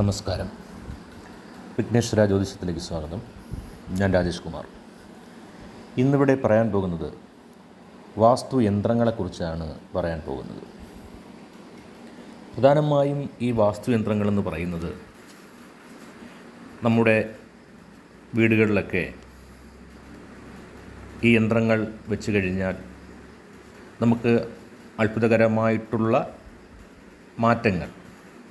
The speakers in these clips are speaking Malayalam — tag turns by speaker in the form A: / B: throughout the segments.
A: നമസ്കാരം. വിഘ്നേശ്വര ജ്യോതിഷത്തിലേക്ക് സ്വാഗതം. ഞാൻ രാജേഷ് കുമാർ. ഇന്നിവിടെ പറയാൻ പോകുന്നത് വാസ്തു യന്ത്രങ്ങളെക്കുറിച്ചാണ് പറയാൻ പോകുന്നത്. പ്രധാനമായും ഈ വാസ്തു യന്ത്രങ്ങളെന്ന് പറയുന്നത് നമ്മുടെ വീടുകളിലൊക്കെ ഈ യന്ത്രങ്ങൾ വെച്ച് കഴിഞ്ഞാൽ നമുക്ക് അത്ഭുതകരമായിട്ടുള്ള മാറ്റങ്ങൾ.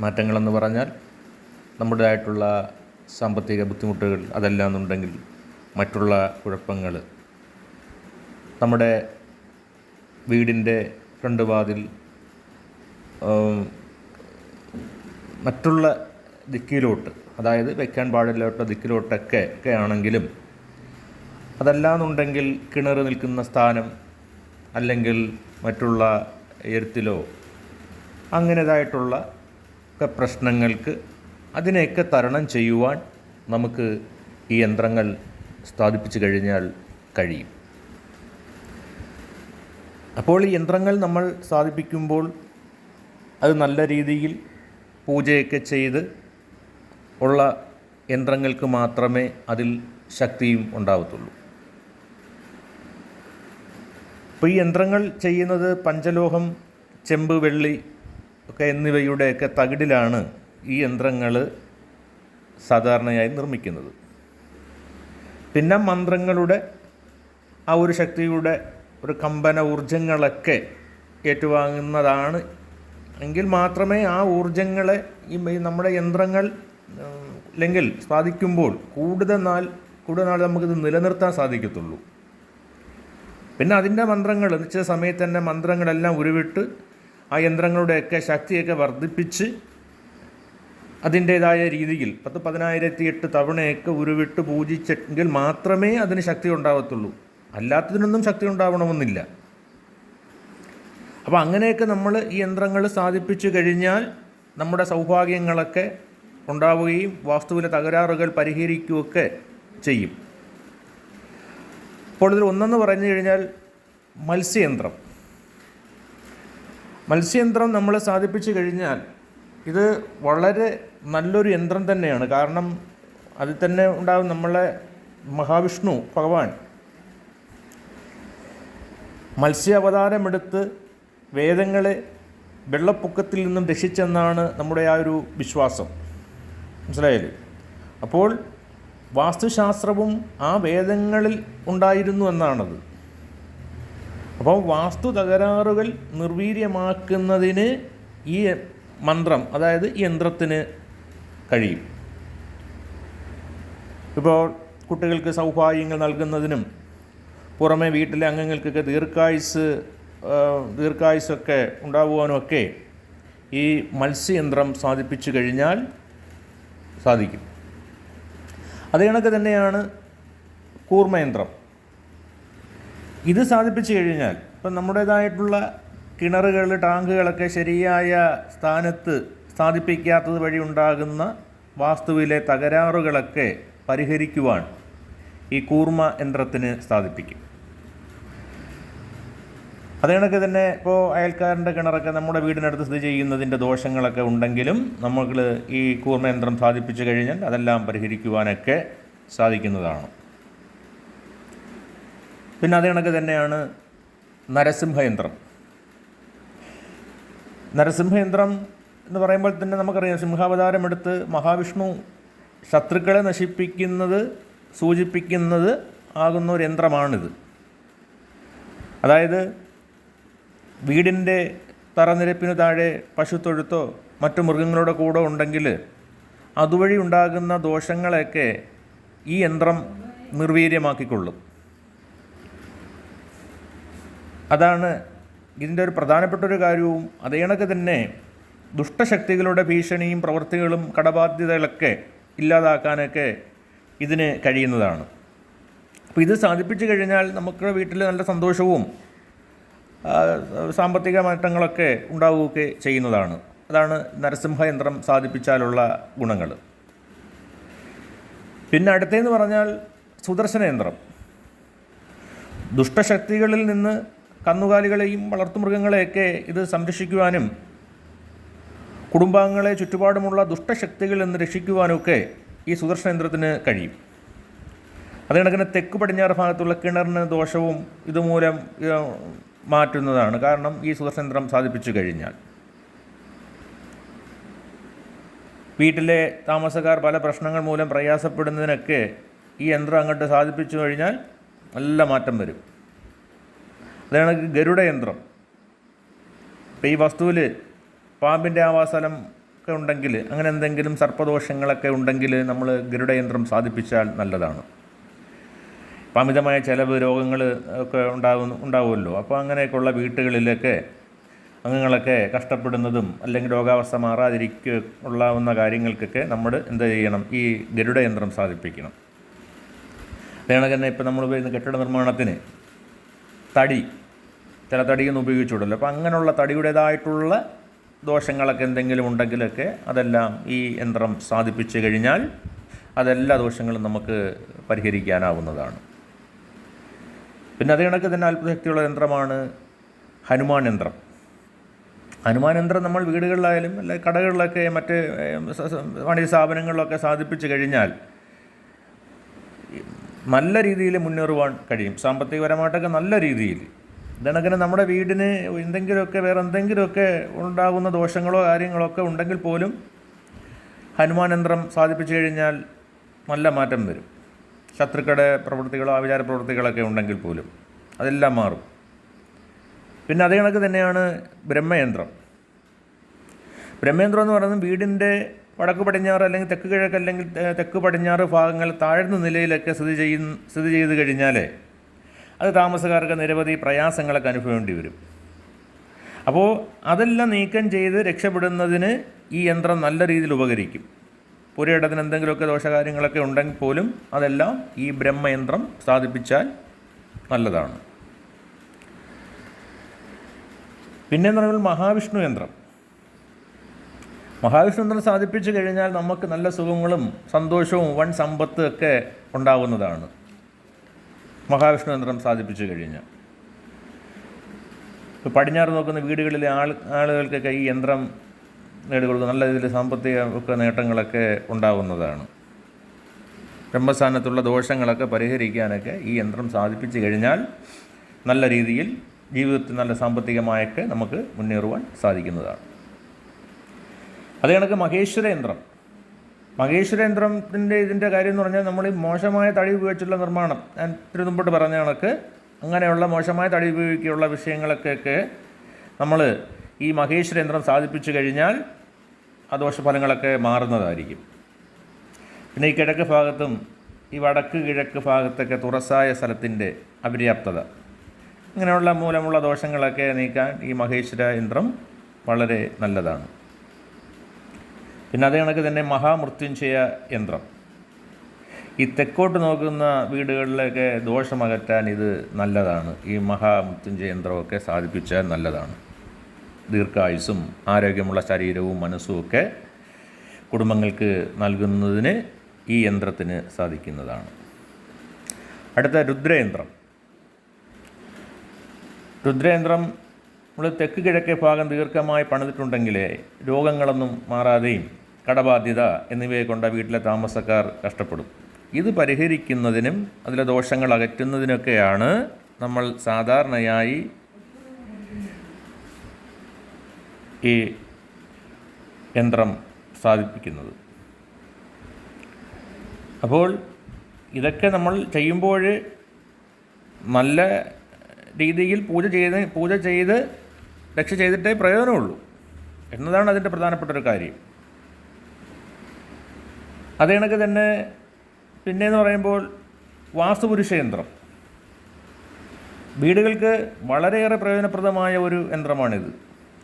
A: മാറ്റങ്ങളെന്ന് പറഞ്ഞാൽ നമ്മുടേതായിട്ടുള്ള സാമ്പത്തിക ബുദ്ധിമുട്ടുകൾ അതെല്ലാം എന്നുണ്ടെങ്കിൽ മറ്റുള്ള കുഴപ്പങ്ങൾ. നമ്മുടെ വീടിന്റെ ഫ്രണ്ട് വാതിൽ മറ്റുള്ള ദിക്കിലോട്ട് അതായത് വെക്കാൻ പാടില്ലാത്ത ദിക്കിലോട്ടൊക്കെ ഒക്കെ ആണെങ്കിലും അതല്ലാന്നുണ്ടെങ്കിൽ കിണർ നിൽക്കുന്ന സ്ഥാനം അല്ലെങ്കിൽ മറ്റുള്ള എഴുത്തിലോ അങ്ങനെതായിട്ടുള്ള പ്രശ്നങ്ങൾക്ക് അതിനെയൊക്കെ തരണം ചെയ്യുവാൻ നമുക്ക് ഈ യന്ത്രങ്ങൾ സ്ഥാപിച്ചു കഴിഞ്ഞാൽ കഴിയും. അപ്പോൾ ഈ യന്ത്രങ്ങൾ നമ്മൾ സ്ഥാപിക്കുമ്പോൾ അത് നല്ല രീതിയിൽ പൂജയൊക്കെ ചെയ്ത് ഉള്ള യന്ത്രങ്ങൾക്ക് മാത്രമേ അതിൽ ശക്തിയും ഉണ്ടാവത്തുള്ളൂ. ഇപ്പോൾ ഈ യന്ത്രങ്ങൾ ചെയ്യുന്നത് പഞ്ചലോഹം ചെമ്പ് വെള്ളി ഒക്കെ എന്നിവയുടെയൊക്കെ തകിടിലാണ് യന്ത്രങ്ങൾ സാധാരണയായി നിർമ്മിക്കുന്നത്. പിന്നെ മന്ത്രങ്ങളുടെ ആ ഒരു ശക്തിയുടെ ഒരു കമ്പന ഊർജങ്ങളൊക്കെ ഏറ്റുവാങ്ങുന്നതാണ്. എങ്കിൽ മാത്രമേ ആ ഊർജങ്ങളെ ഈ ഈ നമ്മുടെ യന്ത്രങ്ങൾ അല്ലെങ്കിൽ സാധിക്കുമ്പോൾ കൂടുതൽ നാൾ കൂടുതൽ നാൾ നമുക്കിത് നിലനിർത്താൻ സാധിക്കത്തുള്ളൂ. പിന്നെ അതിന്റെ മന്ത്രങ്ങൾ നിശ്ചിത സമയത്ത് തന്നെ മന്ത്രങ്ങളെല്ലാം ഉരുവിട്ട് ആ യന്ത്രങ്ങളുടെയൊക്കെ ശക്തിയൊക്കെ വർദ്ധിപ്പിച്ച് അതിന്റേതായ രീതിയിൽ പത്ത് പതിനായിരത്തി എട്ട് തവണയൊക്കെ ഉരുവിട്ട് പൂജിച്ചെങ്കിൽ മാത്രമേ അതിന് ശക്തി ഉണ്ടാവത്തുള്ളൂ. അല്ലാത്തതിനൊന്നും ശക്തി ഉണ്ടാവണമെന്നില്ല. അപ്പോൾ അങ്ങനെയൊക്കെ നമ്മൾ ഈ യന്ത്രങ്ങൾ സാധിപ്പിച്ചു കഴിഞ്ഞാൽ നമ്മുടെ സൗഭാഗ്യങ്ങളൊക്കെ ഉണ്ടാവുകയും വാസ്തുവിലെ തകരാറുകൾ പരിഹരിക്കുകയൊക്കെ ചെയ്യും. അപ്പോൾ ഇതിൽ ഒന്നെന്ന് പറഞ്ഞു കഴിഞ്ഞാൽ മത്സ്യയന്ത്രം. മത്സ്യയന്ത്രം നമ്മൾ സാധിപ്പിച്ചു കഴിഞ്ഞാൽ ഇത് വളരെ നല്ലൊരു യന്ത്രം തന്നെയാണ്. കാരണം അതിൽ തന്നെ ഉണ്ടാകും നമ്മളെ മഹാവിഷ്ണു ഭഗവാൻ. മത്സ്യ അവതാരമെടുത്ത് വേദങ്ങളെ വെള്ളപ്പൊക്കത്തിൽ നിന്നും രക്ഷിച്ചെന്നാണ് നമ്മുടെ ആ ഒരു വിശ്വാസം. മനസ്സിലായാലും അപ്പോൾ വാസ്തുശാസ്ത്രവും ആ വേദങ്ങളിൽ ഉണ്ടായിരുന്നു എന്നാണത്. അപ്പോൾ വാസ്തു തകരാറുകൾ നിർവീര്യമാക്കുന്നതിന് ഈ മന്ത്രം അതായത് യന്ത്രത്തിന് കഴിയും. ഇപ്പോൾ കുട്ടികൾക്ക് സൗഭാഗ്യങ്ങൾ നൽകുന്നതിനും പുറമെ വീട്ടിലെ അംഗങ്ങൾക്കൊക്കെ ദീർഘായുസ് ദീർഘായുസൊക്കെ ഉണ്ടാകുവാനുമൊക്കെ ഈ മത്സ്യയന്ത്രം സാധിപ്പിച്ചു കഴിഞ്ഞാൽ സാധിക്കും. അതേ കണക്ക് തന്നെയാണ് കൂർമ്മയന്ത്രം. ഇത് സാധിപ്പിച്ചു കഴിഞ്ഞാൽ ഇപ്പം നമ്മുടേതായിട്ടുള്ള കിണറുകൾ ടാങ്കുകളൊക്കെ ശരിയായ സ്ഥാനത്ത് സ്ഥാപിപ്പിക്കാത്തത് വഴി ഉണ്ടാകുന്ന വാസ്തുവിലെ തകരാറുകളൊക്കെ പരിഹരിക്കുവാൻ ഈ കൂർമ്മ യന്ത്രത്തിന് സാധിപ്പിക്കും. അതേ തന്നെ ഇപ്പോൾ അയൽക്കാരന്റെ കിണറൊക്കെ നമ്മുടെ വീടിനടുത്ത് സ്ഥിതി ചെയ്യുന്നതിന്റെ ദോഷങ്ങളൊക്കെ ഉണ്ടെങ്കിലും നമ്മൾ ഈ കൂർമ്മ യന്ത്രം കഴിഞ്ഞാൽ അതെല്ലാം പരിഹരിക്കുവാനൊക്കെ സാധിക്കുന്നതാണ്. പിന്നെ അതേ തന്നെയാണ് നരസിംഹയന്ത്രം നരസിംഹയന്ത്രം എന്ന് പറയുമ്പോൾ തന്നെ നമുക്കറിയാം. സിംഹാവതാരം എടുത്ത് മഹാവിഷ്ണു ശത്രുക്കളെ നശിപ്പിക്കുന്നത് സൂചിപ്പിക്കുന്നത് ആകുന്ന ഒരു യന്ത്രമാണിത്. അതായത് വീടിന്റെ തറനിരപ്പിന് താഴെ പശുത്തൊഴുത്തോ മറ്റു മൃഗങ്ങളുടെ കൂടെ ഉണ്ടെങ്കിൽ അതുവഴി ഉണ്ടാകുന്ന ദോഷങ്ങളെയൊക്കെ ഈ യന്ത്രം നിർവീര്യമാക്കിക്കൊള്ളും. അതാണ് ഇതിന്റെ ഒരു പ്രധാനപ്പെട്ട ഒരു കാര്യവും അതേ കണക്ക് തന്നെ ദുഷ്ടശക്തികളുടെ ഭീഷണിയും പ്രവൃത്തികളും കടബാധ്യതകളൊക്കെ ഇല്ലാതാക്കാനൊക്കെ ഇതിന് കഴിയുന്നതാണ്. അപ്പോൾ ഇത് സാധിപ്പിച്ചു കഴിഞ്ഞാൽ നമുക്ക് വീട്ടിൽ നല്ല സന്തോഷവും സാമ്പത്തിക മാറ്റങ്ങളൊക്കെ ഉണ്ടാവുകയൊക്കെ ചെയ്യുന്നതാണ്. അതാണ് നരസിംഹയന്ത്രം സാധിപ്പിച്ചാലുള്ള ഗുണങ്ങൾ. പിന്നെ അടുത്തതെന്ന് പറഞ്ഞാൽ സുദർശന യന്ത്രം. ദുഷ്ടശക്തികളിൽ നിന്ന് കന്നുകാലികളെയും വളർത്തുമൃഗങ്ങളെയൊക്കെ ഇത് സംരക്ഷിക്കുവാനും കുടുംബാംഗങ്ങളെ ചുറ്റുപാടുമുള്ള ദുഷ്ടശക്തികളിൽ നിന്ന് രക്ഷിക്കുവാനൊക്കെ ഈ സുദർശന യന്ത്രത്തിന് കഴിയും. അത് തെക്ക് പടിഞ്ഞാറ് ഭാഗത്തുള്ള കിണറിന് ദോഷവും ഇതുമൂലം മാറ്റുന്നതാണ്. കാരണം ഈ സുദർശന യന്ത്രം സാധിപ്പിച്ചു കഴിഞ്ഞാൽ. വീട്ടിലെ താമസക്കാർ പല പ്രശ്നങ്ങൾ മൂലം പ്രയാസപ്പെടുന്നതിനൊക്കെ ഈ യന്ത്രം അങ്ങോട്ട് സാധിപ്പിച്ചു കഴിഞ്ഞാൽ നല്ല മാറ്റം വരും. അതാണ് ഗരുഡയന്ത്രം ഇപ്പം ഈ വസ്തുവിൽ പാമ്പിന്റെ ആവാസലം ഒക്കെ ഉണ്ടെങ്കിൽ അങ്ങനെ എന്തെങ്കിലും സർപ്പദോഷങ്ങളൊക്കെ ഉണ്ടെങ്കിൽ നമ്മൾ ഗരുഡയന്ത്രം സാധിപ്പിച്ചാൽ നല്ലതാണ്. അമിതമായ ചിലവ് രോഗങ്ങൾ ഒക്കെ ഉണ്ടാകുന്നു ഉണ്ടാവുമല്ലോ. അപ്പോൾ അങ്ങനെയൊക്കെയുള്ള വീട്ടുകളിലൊക്കെ അംഗങ്ങളൊക്കെ കഷ്ടപ്പെടുന്നതും അല്ലെങ്കിൽ രോഗാവസ്ഥ മാറാതിരിക്കുക ഉള്ളാവുന്ന കാര്യങ്ങൾക്കൊക്കെ നമ്മൾ എന്ത് ചെയ്യണം? ഈ ഗരുഡയന്ത്രം സാധിപ്പിക്കണം. അതേണക്ക് തന്നെ ഇപ്പോൾ നമ്മൾ ഉപയോഗിക്കുന്ന കെട്ടിട നിർമ്മാണത്തിന് തടി ചില തടിയൊന്നും ഉപയോഗിച്ചുകൂടല്ലോ. അപ്പോൾ അങ്ങനെയുള്ള തടിയുടേതായിട്ടുള്ള ദോഷങ്ങളൊക്കെ എന്തെങ്കിലും ഉണ്ടെങ്കിലൊക്കെ അതെല്ലാം ഈ യന്ത്രം സാധിപ്പിച്ചു കഴിഞ്ഞാൽ അതെല്ലാ ദോഷങ്ങളും നമുക്ക് പരിഹരിക്കാനാവുന്നതാണ്. പിന്നെ അതേ കണക്ക് തന്നെ അത്ഭുതശക്തിയുള്ള യന്ത്രമാണ് ഹനുമാൻ യന്ത്രം. ഹനുമാൻ യന്ത്രം നമ്മൾ വീടുകളിലായാലും അല്ലെ കടകളിലൊക്കെ മറ്റ് വാണിജ്യ സ്ഥാപനങ്ങളിലൊക്കെ സാധിപ്പിച്ചു കഴിഞ്ഞാൽ നല്ല രീതിയിൽ മുന്നേറുവാൻ കഴിയും. സാമ്പത്തികപരമായിട്ടൊക്കെ നല്ല രീതിയിൽ. ഇതണക്കിന് നമ്മുടെ വീടിന് എന്തെങ്കിലുമൊക്കെ വേറെ എന്തെങ്കിലുമൊക്കെ ഉണ്ടാകുന്ന ദോഷങ്ങളോ കാര്യങ്ങളോ ഒക്കെ ഉണ്ടെങ്കിൽ പോലും ഹനുമാൻ യന്ത്രം സാധിപ്പിച്ചു കഴിഞ്ഞാൽ നല്ല മാറ്റം വരും. ശത്രുക്കളുടെ പ്രവൃത്തികളോ ആവിചാര പ്രവൃത്തികളൊക്കെ ഉണ്ടെങ്കിൽ പോലും അതെല്ലാം മാറും. പിന്നെ അതേ കണക്ക് തന്നെയാണ് ബ്രഹ്മയന്ത്രം. ബ്രഹ്മയന്ത്രം എന്ന് പറയുന്നത് വീടിന്റെ വടക്ക് പടിഞ്ഞാറ് അല്ലെങ്കിൽ തെക്ക് കിഴക്ക് അല്ലെങ്കിൽ തെക്ക് പടിഞ്ഞാറ് ഭാഗങ്ങൾ താഴ്ന്ന നിലയിലൊക്കെ സ്ഥിതി ചെയ്യുന്ന സ്ഥിതി ചെയ്ത് കഴിഞ്ഞാൽ അത് താമസക്കാർക്ക് നിരവധി പ്രയാസങ്ങളൊക്കെ അനുഭവേണ്ടി വരും. അപ്പോൾ അതെല്ലാം നീക്കം ചെയ്ത് രക്ഷപ്പെടുന്നതിന് ഈ യന്ത്രം നല്ല രീതിയിൽ ഉപകരിക്കും. പുരയിടത്തിന് എന്തെങ്കിലുമൊക്കെ ദോഷകാര്യങ്ങളൊക്കെ ഉണ്ടെങ്കിൽ പോലും അതെല്ലാം ഈ ബ്രഹ്മയന്ത്രം സ്ഥാപിപ്പിച്ചാൽ നല്ലതാണ്. പിന്നെ എന്ന് പറയുമ്പോൾ മഹാവിഷ്ണു യന്ത്രം. മഹാവിഷ്ണു യന്ത്രം സാധിപ്പിച്ചു കഴിഞ്ഞാൽ നമുക്ക് നല്ല സുഖങ്ങളും സന്തോഷവും വൻ സമ്പത്ത് ഒക്കെ ഉണ്ടാവുന്നതാണ്. മഹാവിഷ്ണു യന്ത്രം സാധിപ്പിച്ചു കഴിഞ്ഞാൽ ഇപ്പോൾ പടിഞ്ഞാറ് നോക്കുന്ന വീടുകളിലെ ആൾ ആളുകൾക്കൊക്കെ ഈ യന്ത്രം നേടിക്കൊടുക്കുന്ന നല്ല രീതിയിൽ സാമ്പത്തിക ഒക്കെ നേട്ടങ്ങളൊക്കെ ഉണ്ടാവുന്നതാണ്. ബ്രഹ്മസ്ഥാനത്തുള്ള ദോഷങ്ങളൊക്കെ പരിഹരിക്കാനൊക്കെ ഈ യന്ത്രം സാധിപ്പിച്ചു കഴിഞ്ഞാൽ നല്ല രീതിയിൽ ജീവിതത്തിൽ നല്ല സാമ്പത്തികമായൊക്കെ നമുക്ക് മുന്നേറുവാൻ സാധിക്കുന്നതാണ്. അതേ കണക്ക് മഹേശ്വര യന്ത്രം മഹേശ്വര യന്ത്രത്തിന്റെ ഇതിന്റെ കാര്യം എന്ന് പറഞ്ഞാൽ നമ്മൾ ഈ മോശമായ തടി ഉപയോഗിച്ചുള്ള നിർമ്മാണം. ഞാൻ ഇത്തിരി മുമ്പോട്ട് പറഞ്ഞ കണക്ക്. അങ്ങനെയുള്ള മോശമായ തടി ഉപയോഗിക്കുള്ള വിഷയങ്ങളൊക്കെ നമ്മൾ ഈ മഹേശ്വര യന്ത്രം സാധിപ്പിച്ചു കഴിഞ്ഞാൽ ആ ദോഷഫലങ്ങളൊക്കെ മാറുന്നതായിരിക്കും. പിന്നെ ഈ കിഴക്ക് ഭാഗത്തും ഈ വടക്ക് കിഴക്ക് ഭാഗത്തൊക്കെ തുറസായ സ്ഥലത്തിന്റെ അപര്യാപ്തത. ഇങ്ങനെയുള്ള മൂലമുള്ള ദോഷങ്ങളൊക്കെ നീക്കാൻ ഈ മഹേശ്വര യന്ത്രം വളരെ നല്ലതാണ്. പിന്നെ അതേ കണക്ക് തന്നെ മഹാമൃത്യുഞ്ജയ യന്ത്രം. ഈ തെക്കോട്ട് നോക്കുന്ന വീടുകളിലൊക്കെ ദോഷമകറ്റാൻ ഇത് നല്ലതാണ്. ഈ മഹാമൃത്യുഞ്ജയ യന്ത്രമൊക്കെ സാധിപ്പിച്ചാൽ നല്ലതാണ്. ദീർഘായുസും ആരോഗ്യമുള്ള ശരീരവും മനസ്സും ഒക്കെ കുടുംബങ്ങൾക്ക് നൽകുന്നതിന് ഈ യന്ത്രത്തിന് സാധിക്കുന്നതാണ്. അടുത്ത രുദ്രയന്ത്രം. രുദ്രയന്ത്രം നമ്മൾ തെക്ക് കിഴക്കേ ഭാഗം ദീർഘമായി പണിതിട്ടുണ്ടെങ്കിൽ രോഗങ്ങളൊന്നും മാറാതെയും കടബാധ്യത എന്നിവയെ കൊണ്ട് വീട്ടിലെ താമസക്കാർ കഷ്ടപ്പെടും. ഇത് പരിഹരിക്കുന്നതിനും അതിലെ ദോഷങ്ങൾ അകറ്റുന്നതിനൊക്കെയാണ് നമ്മൾ സാധാരണയായി ഈ യന്ത്രം സാധിപ്പിക്കുന്നത്. അപ്പോൾ ഇതൊക്കെ നമ്മൾ ചെയ്യുമ്പോൾ നല്ല രീതിയിൽ പൂജ ചെയ്ത് പൂജ ചെയ്ത് രക്ഷ ചെയ്തിട്ടേ പ്രയോജനമുള്ളൂ എന്നതാണ് അതിന്റെ പ്രധാനപ്പെട്ട ഒരു കാര്യം അതേണക്ക് തന്നെ പിന്നെയെന്ന് പറയുമ്പോൾ വാസ്തുപുരുഷ യന്ത്രം. വീടുകൾക്ക് വളരെയേറെ പ്രയോജനപ്രദമായ ഒരു യന്ത്രമാണിത്.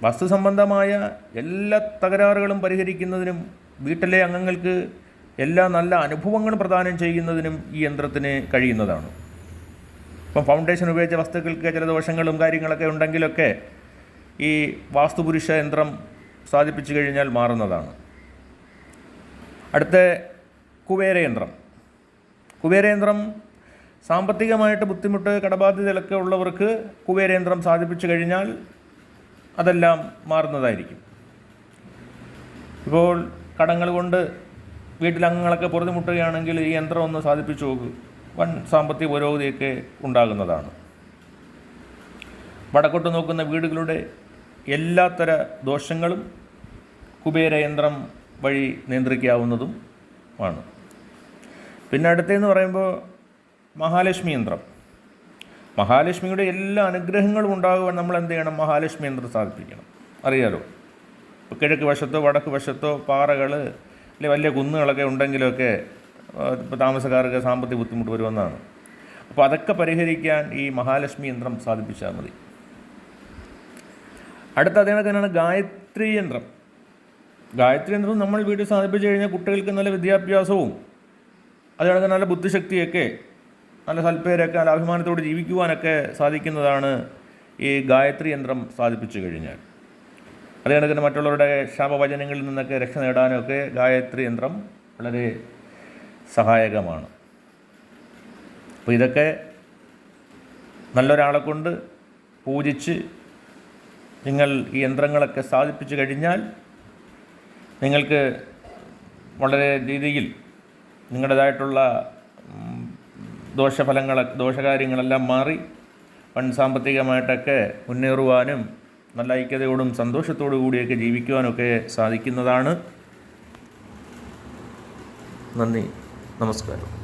A: വാസ്തു സംബന്ധമായ എല്ലാ തകരാറുകളും പരിഹരിക്കുന്നതിനും വീട്ടിലെ അംഗങ്ങൾക്ക് എല്ലാ നല്ല അനുഭവങ്ങളും പ്രദാനം ചെയ്യുന്നതിനും ഈ യന്ത്രത്തിന് കഴിയുന്നതാണ്. ഇപ്പം ഫൗണ്ടേഷൻ ഉപയോഗിച്ച വസ്തുക്കൾക്ക് ചില ദോഷങ്ങളും കാര്യങ്ങളൊക്കെ ഉണ്ടെങ്കിലൊക്കെ ഈ വാസ്തുപുരുഷ യന്ത്രം സാധിപ്പിച്ചു കഴിഞ്ഞാൽ മാറുന്നതാണ്. അടുത്ത കുബേരയന്ത്രം കുബേരയന്ത്രം സാമ്പത്തികമായിട്ട് ബുദ്ധിമുട്ട് കടബാധ്യതകളൊക്കെ ഉള്ളവർക്ക് കുബേരയന്ത്രം സാധിപ്പിച്ചു കഴിഞ്ഞാൽ അതെല്ലാം മാറുന്നതായിരിക്കും. ഇപ്പോൾ കടങ്ങൾ കൊണ്ട് വീട്ടിലംഗങ്ങളൊക്കെ പൊറുതിമുട്ടുകയാണെങ്കിൽ ഈ യന്ത്രം ഒന്ന് സാധിപ്പിച്ചു നോക്ക്. വൻ സാമ്പത്തിക പുരോഗതിയൊക്കെ ഉണ്ടാകുന്നതാണ്. വടക്കോട്ട് നോക്കുന്ന വീടുകളുടെ എല്ലാത്തര ദോഷങ്ങളും കുബേരയന്ത്രം വഴി നിയന്ത്രിക്കാവുന്നതും ആണ്. പിന്നെ അടുത്തതെന്ന് പറയുമ്പോൾ മഹാലക്ഷ്മി യന്ത്രം. മഹാലക്ഷ്മിയുടെ എല്ലാ അനുഗ്രഹങ്ങളും ഉണ്ടാകുവാൻ നമ്മൾ എന്ത് ചെയ്യണം? മഹാലക്ഷ്മി യന്ത്രം സ്ഥാപിപ്പിക്കണം. അറിയാലോ? ഇപ്പോൾ കിഴക്ക് വശത്തോ വടക്ക് വശത്തോ പാറകൾ അല്ലെ വലിയ കുന്നുകളൊക്കെ ഉണ്ടെങ്കിലൊക്കെ ഇപ്പോൾ താമസക്കാർക്ക് സാമ്പത്തിക ബുദ്ധിമുട്ട് വരുമെന്നാണ്. അപ്പോൾ അതൊക്കെ പരിഹരിക്കാൻ ഈ മഹാലക്ഷ്മി യന്ത്രം സാധിപ്പിച്ചാൽ മതി. അടുത്ത അതേപോലെ തന്നെയാണ് ഗായത്രി യന്ത്രം. ഗായത്രി യന്ത്രം നമ്മൾ വീട്ടിൽ സാധിപ്പിച്ചു കഴിഞ്ഞാൽ കുട്ടികൾക്ക് നല്ല വിദ്യാഭ്യാസവും അതുകൊണ്ട് നല്ല ബുദ്ധിശക്തിയൊക്കെ നല്ല സൽപ്പേരൊക്കെ നല്ല അഭിമാനത്തോടെ ജീവിക്കുവാനൊക്കെ സാധിക്കുന്നതാണ് ഈ ഗായത്രി യന്ത്രം സാധിപ്പിച്ചു കഴിഞ്ഞാൽ. അതേ കണക്കിന് മറ്റുള്ളവരുടെ ശാപവചനങ്ങളിൽ നിന്നൊക്കെ രക്ഷ നേടാനൊക്കെ ഗായത്രി യന്ത്രം വളരെ സഹായകമാണ്. അപ്പോൾ ഇതൊക്കെ നല്ലൊരാളെ കൊണ്ട് പൂജിച്ച് നിങ്ങൾ ഈ യന്ത്രങ്ങളൊക്കെ സാധിപ്പിച്ചു കഴിഞ്ഞാൽ നിങ്ങൾക്ക് വളരെ രീതിയിൽ നിങ്ങളുടേതായിട്ടുള്ള ദോഷഫലങ്ങൾ ദോഷകാര്യങ്ങളെല്ലാം മാറി വൻ സാമ്പത്തികമായിട്ടൊക്കെ മുന്നേറുവാനും നല്ല ഐക്യതയോടും സന്തോഷത്തോടു കൂടിയൊക്കെ ജീവിക്കുവാനൊക്കെ സാധിക്കുന്നതാണ്. നന്ദി. നമസ്കാരം.